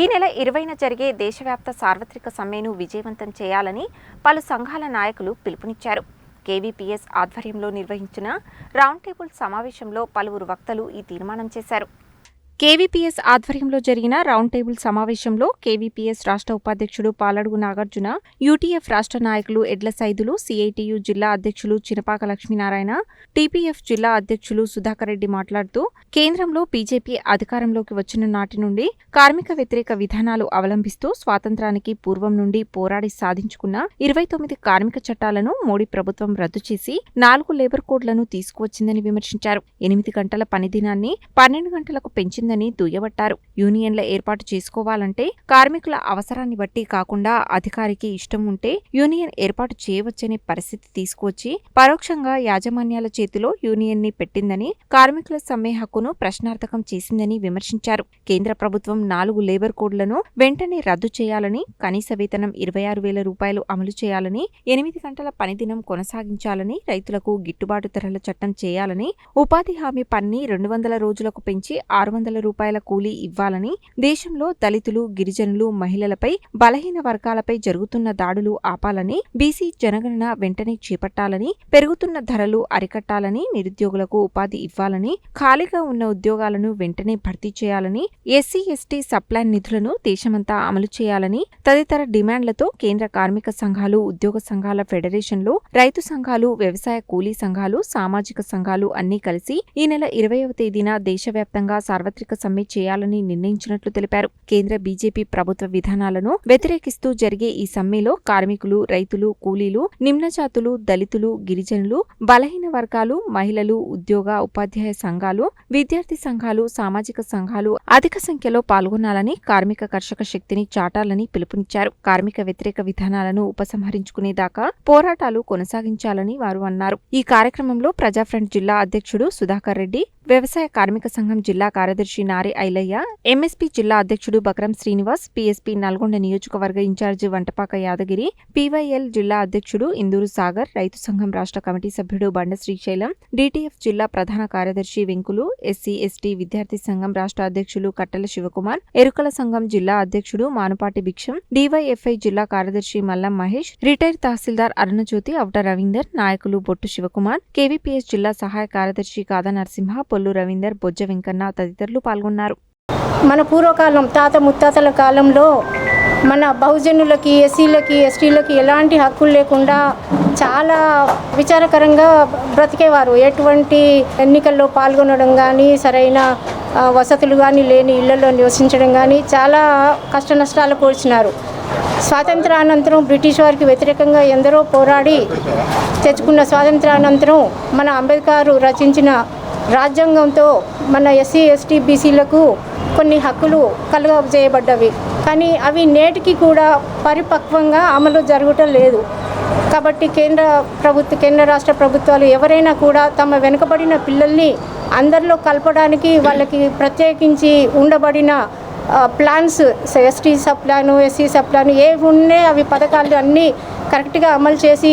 ఈ నెల ఇరవైన జరిగే దేశవ్యాప్త సార్వత్రిక సమ్మెను విజయవంతం చేయాలని పలు సంఘాల నాయకులు పిలుపునిచ్చారు. కేవీపీఎస్ ఆధ్వర్యంలో నిర్వహించిన రౌండ్ టేబుల్ సమావేశంలో పలువురు వక్తలు ఈ తీర్మానం చేశారు. కేవీపీఎస్ ఆధ్వర్యంలో జరిగిన రౌండ్ టేబుల్ సమావేశంలో కేవీపీఎస్ రాష్ట్ర ఉపాధ్యక్షుడు పాలడుగు నాగార్జున యూటీఎఫ్ రాష్ట్ర నాయకులు ఎడ్ల సైదులు సిఐటియు జిల్లా అధ్యక్షులు చినపాక లక్ష్మీనారాయణ టీపీఎఫ్ జిల్లా అధ్యక్షులు సుధాకర్ రెడ్డి మాట్లాడుతూ కేంద్రంలో బీజేపీ అధికారంలోకి వచ్చిన నాటి నుండి కార్మిక వ్యతిరేక విధానాలు అవలంబిస్తూ స్వాతంత్రానికి పూర్వం నుండి పోరాడి సాధించుకున్న ఇరవై తొమ్మిది కార్మిక చట్టాలను మోడీ ప్రభుత్వం రద్దు చేసి నాలుగు లేబర్ కోడ్లను తీసుకువచ్చిందని విమర్శించారు. ఎనిమిది గంటల పనిదినాన్ని పన్నెండు గంటలకు వచ్చిందని దుయ్యబట్టారు. యూనియన్ల ఏర్పాటు చేసుకోవాలంటే కార్మికుల అవసరాన్ని బట్టి కాకుండా అధికారికి ఇష్టం ఉంటే యూనియన్ ఏర్పాటు చేయవచ్చనే పరిస్థితి తీసుకువచ్చి పరోక్షంగా యాజమాన్యాల చేతిలో యూనియన్ని పెట్టిందని కార్మికుల సమ్మె హక్కును ప్రశ్నార్థకం చేసిందని విమర్శించారు. కేంద్ర ప్రభుత్వం నాలుగు లేబర్ కోడ్లను వెంటనే రద్దు చేయాలని కనీస వేతనం ఇరవై ఆరు వేల రూపాయలు అమలు చేయాలని ఎనిమిది గంటల పనిదినం కొనసాగించాలని రైతులకు గిట్టుబాటు ధరల చట్టం చేయాలని ఉపాధి హామీ పన్ని రెండు వందల రోజులకు పెంచి ఆరు వందల రూపాయల కూలీ ఇవ్వాలని దేశంలో దళితులు గిరిజనులు మహిళలపై బలహీన వర్గాలపై జరుగుతున్న దాడులు ఆపాలని బీసీ జనగణన వెంటనే చేపట్టాలని పెరుగుతున్న ధరలు అరికట్టాలని నిరుద్యోగులకు ఉపాధి ఇవ్వాలని ఖాళీగా ఉన్న ఉద్యోగాలను వెంటనే భర్తీ చేయాలని ఎస్సీ ఎస్టీ సప్లాన్ నిధులను దేశమంతా అమలు చేయాలని తదితర డిమాండ్లతో కేంద్ర కార్మిక సంఘాలు ఉద్యోగ సంఘాల ఫెడరేషన్లు రైతు సంఘాలు వ్యవసాయ కూలీ సంఘాలు సామాజిక సంఘాలు అన్నీ కలిసి ఈ నెల ఇరవైవ తేదీన దేశవ్యాప్తంగా సార్వత్రిక సమ్మె చేయాలని నిర్ణయించినట్లు తెలిపారు. కేంద్ర బీజేపీ ప్రభుత్వ విధానాలను వ్యతిరేకిస్తూ జరిగే ఈ సమ్మెలో కార్మికులు రైతులు కూలీలు నిమ్నజాతులు దళితులు గిరిజనులు బలహీన వర్గాలు మహిళలు ఉద్యోగ ఉపాధ్యాయ సంఘాలు విద్యార్థి సంఘాలు సామాజిక సంఘాలు అధిక అధిక సంఖ్యలో పాల్గొనాలని కార్మిక కర్షక శక్తిని చాటాలని పిలుపునిచ్చారు. కార్మిక వ్యతిరేక విధానాలను ఉపసంహరించుకునేదాకా పోరాటాలు కొనసాగించాలని వారు అన్నారు. ఈ కార్యక్రమంలో ప్రజాఫ్రంట్ జిల్లా అధ్యక్షుడు సుధాకర్ రెడ్డి వ్యవసాయ కార్మిక సంఘం జిల్లా కార్యదర్శి నారి ఐలయ్య ఎంఎస్పీ జిల్లా అధ్యక్షుడు బక్రం శ్రీనివాస్ పీఎస్పీ నల్గొండ నియోజకవర్గ ఇన్ఛార్జి వంటపాక యాదగిరి పీవైఎల్ జిల్లా అధ్యక్షుడు ఇందూరు సాగర్ రైతు సంఘం రాష్ట్ర కమిటీ సభ్యుడు బండ శ్రీశైలం డీటీఎఫ్ జిల్లా ప్రధాన కార్యదర్శి వెంకులు ఎస్సీ ఎస్టీ విద్యార్థి సంఘం రాష్ట్ర అధ్యక్షులు కట్టెల శివకుమార్ ఎరుకల సంఘం జిల్లా అధ్యక్షుడు మానుపాటి భిక్షం డివైఎఫ్ఐ జిల్లా కార్యదర్శి మల్లం మహేష్ రిటైర్ తహసీల్దార్ అరుణజ్యోతి అవట రవీందర్ నాయకులు బొట్టు శివకుమార్ కేవీపీఎస్ జిల్లా సహాయ కార్యదర్శి కాదా నరసింహ పొల్లు రవీందర్ బొజ్జ వెంకన్న తదితరులు పాల్గొన్నారు. మన పూర్వకాలం తాత ముత్తాతల కాలంలో మన బహుజనులకి ఎస్సీలకి ఎస్టీలకి ఎలాంటి హక్కులు లేకుండా చాలా విచారకరంగా బ్రతికేవారు. ఎటువంటి ఎన్నికల్లో పాల్గొనడం కానీ సరైన వసతులు కానీ లేని ఇళ్ళలో నివసించడం కానీ చాలా కష్ట నష్టాలు కూర్చున్నారు స్వాతంత్రానంతరం బ్రిటిష్ వారికి వ్యతిరేకంగా ఎందరో పోరాడి తెచ్చుకున్న స్వాతంత్రానంతరం మన అంబేద్కర్ రచించిన రాజ్యాంగంతో మన ఎస్సీ ఎస్టీ బీసీలకు కొన్ని హక్కులు కలుగజేయబడ్డవి. కానీ అవి నేటికి కూడా పరిపక్వంగా అమలు జరగటం లేదు. కాబట్టి కేంద్ర ప్రభుత్వ కేంద్ర రాష్ట్ర ప్రభుత్వాలు ఎవరైనా కూడా తమ వెనుకబడిన పిల్లల్ని అందరిలో కలపడానికి వాళ్ళకి ప్రత్యేకించి ఉండబడిన plans ST sub plan SC sub plan ఏవి ఉన్నాయి అవి పథకాలు అన్నీ కరెక్ట్గా అమలు చేసి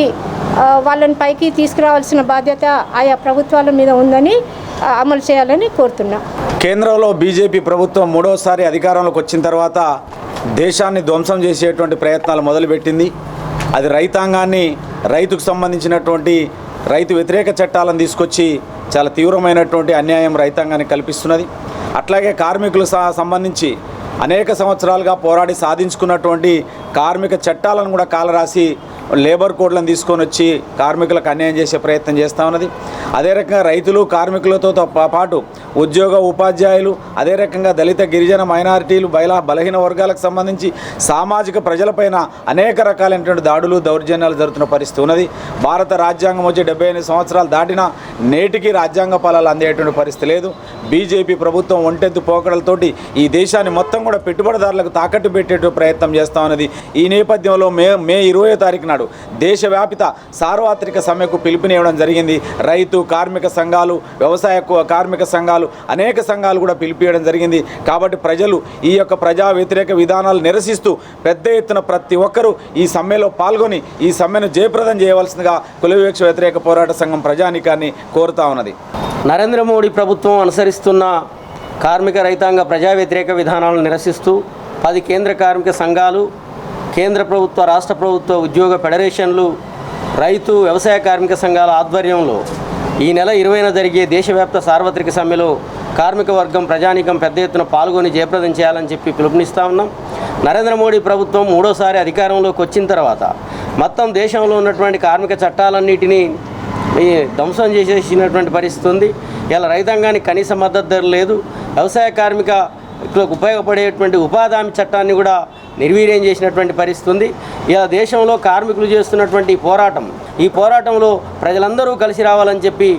వాళ్ళని పైకి తీసుకురావాల్సిన బాధ్యత ఆయా ప్రభుత్వాల మీద ఉందని అమలు చేయాలని కోరుతున్నా. కేంద్రంలో బీజేపీ ప్రభుత్వం మూడోసారి అధికారంలోకి వచ్చిన తర్వాత దేశాన్ని ధ్వంసం చేసేటువంటి ప్రయత్నాలు మొదలుపెట్టింది. అది రైతాంగాన్ని రైతుకు సంబంధించినటువంటి రైతు వ్యతిరేక చట్టాలను తీసుకొచ్చి చాలా తీవ్రమైనటువంటి అన్యాయం రైతాంగానికి కల్పిస్తున్నది. అట్లాగే కార్మికులకు సంబంధించి అనేక సంవత్సరాలుగా పోరాడి సాధించుకున్నటువంటి కార్మిక చట్టాలను కూడా కాలరాసి లేబర్ కోడ్లను తీసుకొని వచ్చి కార్మికులకు అన్యాయం చేసే ప్రయత్నం చేస్తూ ఉన్నది. అదే రకంగా రైతులు కార్మికులతో పాటు ఉద్యోగ ఉపాధ్యాయులు అదే రకంగా దళిత గిరిజన మైనారిటీలు బయలా బలహీన వర్గాలకు సంబంధించి సామాజిక ప్రజలపైన అనేక రకాలైనటువంటి దాడులు దౌర్జన్యాలు జరుగుతున్న పరిస్థితి ఉన్నది. భారత రాజ్యాంగం వచ్చి డెబ్బై ఎనిమిది సంవత్సరాలు దాటినా నేటికి రాజ్యాంగ ఫలాలు అందేటువంటి పరిస్థితి లేదు. బీజేపీ ప్రభుత్వం ఒంటెత్తు పోకడలతోటి ఈ దేశాన్ని మొత్తం కూడా పెట్టుబడిదారులకు తాకట్టు పెట్టేట ప్రయత్నం చేస్తా ఉన్నది. ఈ నేపథ్యంలో మే మే ఇరవై తారీఖు నాడు దేశవ్యాపిత సార్వత్రిక సమ్మెకు పిలుపునివ్వడం జరిగింది. రైతు కార్మిక సంఘాలు వ్యవసాయ కార్మిక సంఘాలు అనేక సంఘాలు కూడా పిలిపియడం జరిగింది. కాబట్టి ప్రజలు ఈ యొక్క ప్రజా వ్యతిరేక విధానాలు నిరసిస్తూ పెద్ద ఎత్తున ప్రతి ఒక్కరూ ఈ సమ్మెలో పాల్గొని ఈ సమ్మెను జయప్రదం చేయవలసిందిగా కులవివక్ష వ్యతిరేక పోరాట సంఘం ప్రజానికాన్ని కోరుతా ఉన్నది. నరేంద్ర మోడీ ప్రభుత్వం అనుసరిస్తున్న కార్మిక రైతాంగ ప్రజా వ్యతిరేక విధానాలను నిరసిస్తూ పది కేంద్ర కార్మిక సంఘాలు కేంద్ర ప్రభుత్వ రాష్ట్ర ప్రభుత్వ ఉద్యోగ ఫెడరేషన్లు రైతు వ్యవసాయ కార్మిక సంఘాల ఆధ్వర్యంలో ఈ నెల ఇరవైన జరిగే దేశవ్యాప్త సార్వత్రిక సమ్మెలో కార్మిక వర్గం ప్రజానీకం పెద్ద ఎత్తున పాల్గొని జయప్రదం చేయాలని చెప్పి పిలుపునిస్తా ఉన్నాం. నరేంద్ర మోడీ ప్రభుత్వం మూడోసారి అధికారంలోకి వచ్చిన తర్వాత మొత్తం దేశంలో ఉన్నటువంటి కార్మిక చట్టాలన్నిటినీ ఈ ధ్వంసం చేసేసినటువంటి పరిస్థితి ఉంది. ఇలా రైతాంగానికి కనీస మద్దతు ధర లేదు. వ్యవసాయ కార్మికులకు ఉపయోగపడేటువంటి ఉపాధి హామీ చట్టాన్ని కూడా నిర్వీర్యం చేసినటువంటి పరిస్థితి ఉంది. ఇలా దేశంలో కార్మికులు చేస్తున్నటువంటి పోరాటం ఈ పోరాటంలో ప్రజలందరూ కలిసి రావాలని చెప్పి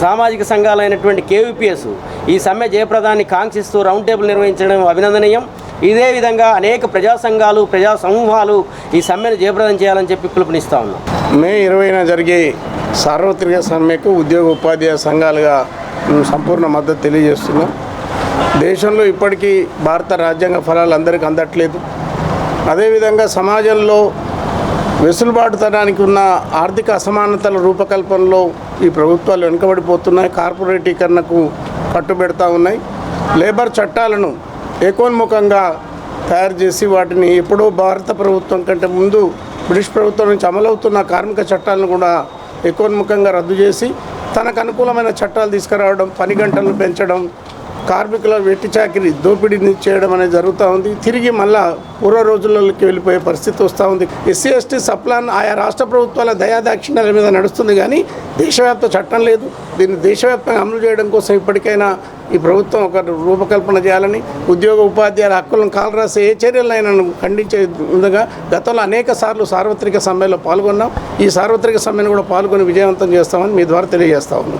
సామాజిక సంఘాలైనటువంటి కేవీపీఎస్ ఈ సమ్మె జయప్రదాన్ని కాంక్షిస్తూ రౌండ్ టేబుల్ నిర్వహించడం అభినందనీయం. ఇదే విధంగా అనేక ప్రజా సంఘాలు ప్రజా సమూహాలు ఈ సమ్మెను జయప్రదం చేయాలని చెప్పి పిలుపునిస్తా ఉన్నాం. మే ఇరవైన జరిగే సార్వత్రిక సమ్మెకు ఉద్యోగ ఉపాధ్యాయ సంఘాలుగా మేము సంపూర్ణ మద్దతు తెలియజేస్తున్నాం. దేశంలో ఇప్పటికీ భారత రాజ్యాంగ ఫలాలు అందరికీ అందట్లేదు. అదేవిధంగా సమాజంలో వెసులుబాటుతనానికి ఉన్న ఆర్థిక అసమానతల రూపకల్పనలో ఈ ప్రభుత్వాలు వెనుకబడిపోతున్నాయి. కార్పొరేటీకరణకు కట్టుబెడతా ఉన్నాయి. లేబర్ చట్టాలను ఏకోన్ముఖంగా తయారు చేసి వాటిని ఎప్పుడో భారత ప్రభుత్వం కంటే ముందు బ్రిటిష్ ప్రభుత్వం నుంచి అమలవుతున్న కార్మిక చట్టాలను కూడా ఏకోన్ముఖంగా రద్దు చేసి తనకు అనుకూలమైన చట్టాలు తీసుకురావడం పని గంటలను పెంచడం కార్మికుల వెట్టి చాకిరి దోపిడీని చేయడం అనేది జరుగుతూ ఉంది. తిరిగి మళ్ళా పూర్వ రోజులకి వెళ్ళిపోయే పరిస్థితి వస్తూ ఉంది. ఎస్సీ ఎస్టీ సప్లాన్ ఆయా రాష్ట్ర ప్రభుత్వాల దయాదాక్షిణ్యాల మీద నడుస్తుంది కానీ దేశవ్యాప్త చట్టం లేదు. దీన్ని దేశవ్యాప్తంగా అమలు చేయడం కోసం ఇప్పటికైనా ఈ ప్రభుత్వం ఒక రూపకల్పన చేయాలని ఉద్యోగ ఉపాధ్యాయుల హక్కులను కాలరాసే ఏ చర్యలైనా ఖండించే ఉండగా గతంలో అనేక సార్లు సార్వత్రిక సమ్మెలో పాల్గొన్నాం. ఈ సార్వత్రిక సమ్మెను కూడా పాల్గొని విజయవంతం చేస్తామని మీ ద్వారా తెలియజేస్తా ఉన్నాం.